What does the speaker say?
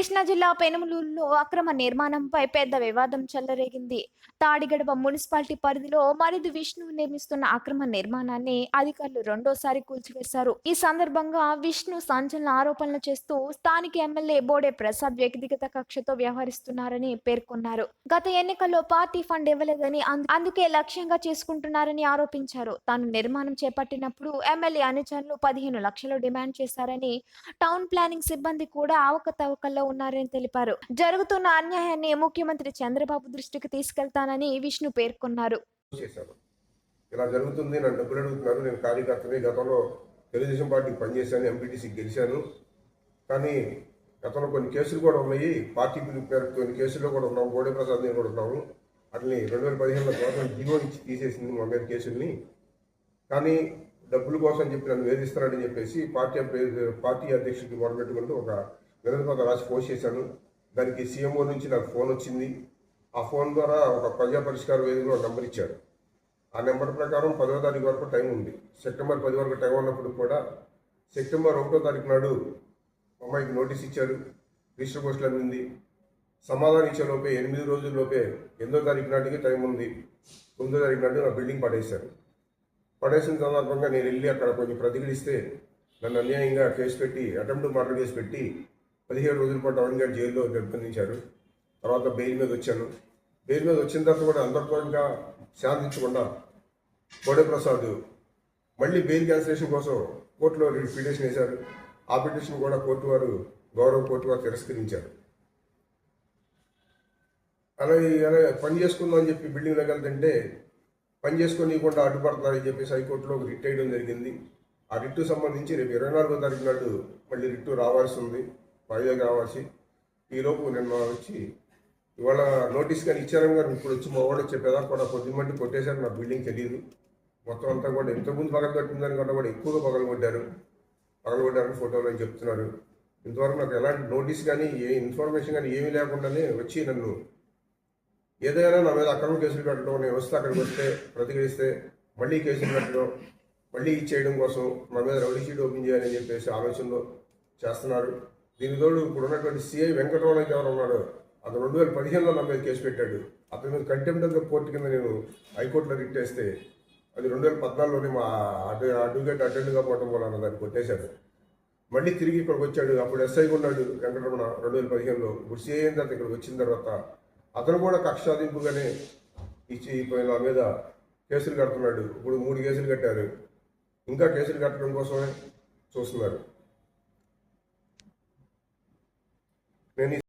కృష్ణా జిల్లా పెనుమలూరులో అక్రమ నిర్మాణంపై పెద్ద వివాదం చెల్లరేగింది తాడిగడప మున్సిపాలిటీ పరిధిలో మరిది విష్ణు నిర్మిస్తున్న అక్రమ నిర్మాణాన్ని అధికారులు రెండోసారి కూల్చివేశారు. ఈ సందర్భంగా విష్ణు సంచలన ఆరోపణలు చేస్తూ స్థానిక ఎమ్మెల్యే బోడే ప్రసాద్ వ్యక్తిగత కక్షతో వ్యవహరిస్తున్నారని పేర్కొన్నారు. గత ఎన్నికల్లో పార్టీ ఫండ్ ఇవ్వలేదని అందుకే లక్ష్యంగా చేసుకుంటున్నారని ఆరోపించారు. తాను నిర్మాణం చేపట్టినప్పుడు ఎమ్మెల్యే అనుచరులు పదిహేను లక్షలు డిమాండ్ చేశారని టౌన్ ప్లానింగ్ సిబ్బంది కూడా అవకతవకల్లో ఉన్నారని తెలిపారు. జరుగుతున్న అన్యాయాన్ని ముఖ్యమంత్రి చంద్రబాబు దృష్టికి తీసుకెళ్తానని విష్ణు పేర్కొన్నారు. ఇలా జరుగుతుంది నన్ను డబ్బులు అడుగుతున్నారు. నేను కార్యకర్తని గతంలో తెలుగుదేశం పార్టీకి పనిచేశాను ఎంపీటీసీకి గెలిచాను. కానీ గతంలో కొన్ని కేసులు కూడా ఉన్నాయి. పార్టీ పిలుపు మేరకు కొన్ని కేసుల్లో కూడా ఉన్నాము గోడే ప్రసాద్ నేను కూడా ఉన్నాము. అట్లని రెండు వేల పదిహేనులో గవర్నమెంట్ జీవో ఇచ్చి తీసేసింది మా మీద కేసుల్ని. కానీ డబ్బుల కోసం చెప్పి నన్ను వేధిస్తున్నాడని చెప్పేసి పార్టీ పార్టీ అధ్యక్షుడికి మొదలుపెట్టుకుంటూ ఒక వినతిపత్రం రాసి పోస్ట్ చేశాను దానికి సీఎంఓ నుంచి నాకు ఫోన్ వచ్చింది. ఆ ఫోన్ ద్వారా ఒక ప్రజా పరిష్కార వేదికలో ఒక నెంబర్ ఇచ్చాడు. ఆ నెంబర్ ప్రకారం పదవ తారీఖు వరకు టైం ఉంది. సెప్టెంబర్ పది వరకు టైం ఉన్నప్పుడు కూడా సెప్టెంబర్ ఒకటో తారీఖు నాడు అమ్మాయికి నోటీస్ ఇచ్చారు. రిజిస్టర్ పోస్టులు అందింది సమాధానం ఇచ్చేలోపే ఎనిమిది రోజుల లోపే ఎనిమిదో తారీఖు నాటికి టైం ఉంది. తొమ్మిదో తారీఖు నాటికి నా బిల్డింగ్ పడేశారు. పడేసిన సందర్భంగా నేను వెళ్ళి అక్కడ కొంచెం ప్రతిఘటిస్తే నన్ను అన్యాయంగా కేసు పెట్టి అటెంప్ట్ మర్డర్ కేసు పెట్టి పదిహేడు రోజుల పాటు అవంగాడ్ జైల్లో నిర్బంధించారు తర్వాత బెయిల్ మీద వచ్చాను. బెయిల్ మీద వచ్చిన తర్వాత కూడా అందరితో ఇంకా శాంతించకుండా కోడే ప్రసాద్ మళ్ళీ బెయిల్ క్యాన్సిలేషన్ కోసం కోర్టులో పిటిషన్ వేశారు. ఆ పిటిషన్ కూడా కోర్టు వారు గౌరవ కోర్టు వారు తిరస్కరించారు. అలా అలా పని చేసుకుందాం అని చెప్పి బిల్డింగ్లోకి వెళ్తుంటే పని చేసుకోనీయకుండా అడ్డుపడుతున్నారని చెప్పేసి హైకోర్టులో ఒక రిట్ వేయడం జరిగింది. ఆ రిట్టు సంబంధించి రేపు ఇరవై నాలుగో తారీఖు నాడు మళ్ళీ రిట్టు రావాల్సి ఉంది. వైజాగ్ కావాల్సి ఈలోపు నిన్న వచ్చి ఇవాళ నోటీస్ కానీ ఇచ్చారని గారు ఇప్పుడు వచ్చి మా వాళ్ళు చెప్పేదా కూడా కొద్ది మంది కొట్టేశారు నా బిల్డింగ్ తెలియదు మొత్తం అంతా కూడా ఎంతమంది పగలు కట్టిందని కూడా కూడా ఎక్కువగా పగలు కొట్టారు. పగలు కొట్టారని ఫోటోలో అని చెప్తున్నారు. ఇంతవరకు నాకు ఎలాంటి నోటీస్ కానీ ఏ ఇన్ఫర్మేషన్ కానీ ఏమీ లేకుండానే వచ్చి నన్ను ఏదైనా నా మీద అక్రమ కేసులు కట్టడం నేను వస్తే అక్కడికి వస్తే ప్రతిఘటిస్తే మళ్ళీ కేసులు కట్టడం మళ్ళీ ఇచ్చేయడం కోసం నా మీద రౌడీ షీట్ ఓపెన్ చేయాలని చెప్పేసి ఆలోచనలో చేస్తున్నారు. దీని తోడు ఇప్పుడు ఉన్నటువంటి సిఐ వెంకటరమణ ఎవరు ఉన్నాడు. అతను రెండు వేల పదిహేనులో నా మీద కేసు పెట్టాడు. అతని మీద కంటెంప్ట్ ఆఫ్ కోర్టు కింద నేను హైకోర్టులో రిట్టేస్తే అది రెండు వేల పద్నాలుగులోనే మా అడ్వ అడ్వకేట్ అటెండ్గా పోవడం వల్ల దాన్ని కొట్టేశాడు. మళ్ళీ తిరిగి ఇక్కడికి వచ్చాడు. అప్పుడు ఎస్ఐ ఉన్నాడు వెంకటరమణ రెండు వేల పదిహేనులో. ఇప్పుడు సిఐ అయిన తర్వాత ఇక్కడికి వచ్చిన తర్వాత అతను కూడా కక్షాదింపుగానే ఇచ్చి నా మీద కేసులు కడుతున్నాడు. ఇప్పుడు మూడు కేసులు కట్టారు. ఇంకా కేసులు కట్టడం కోసమే చూస్తున్నారు. నేను ఈ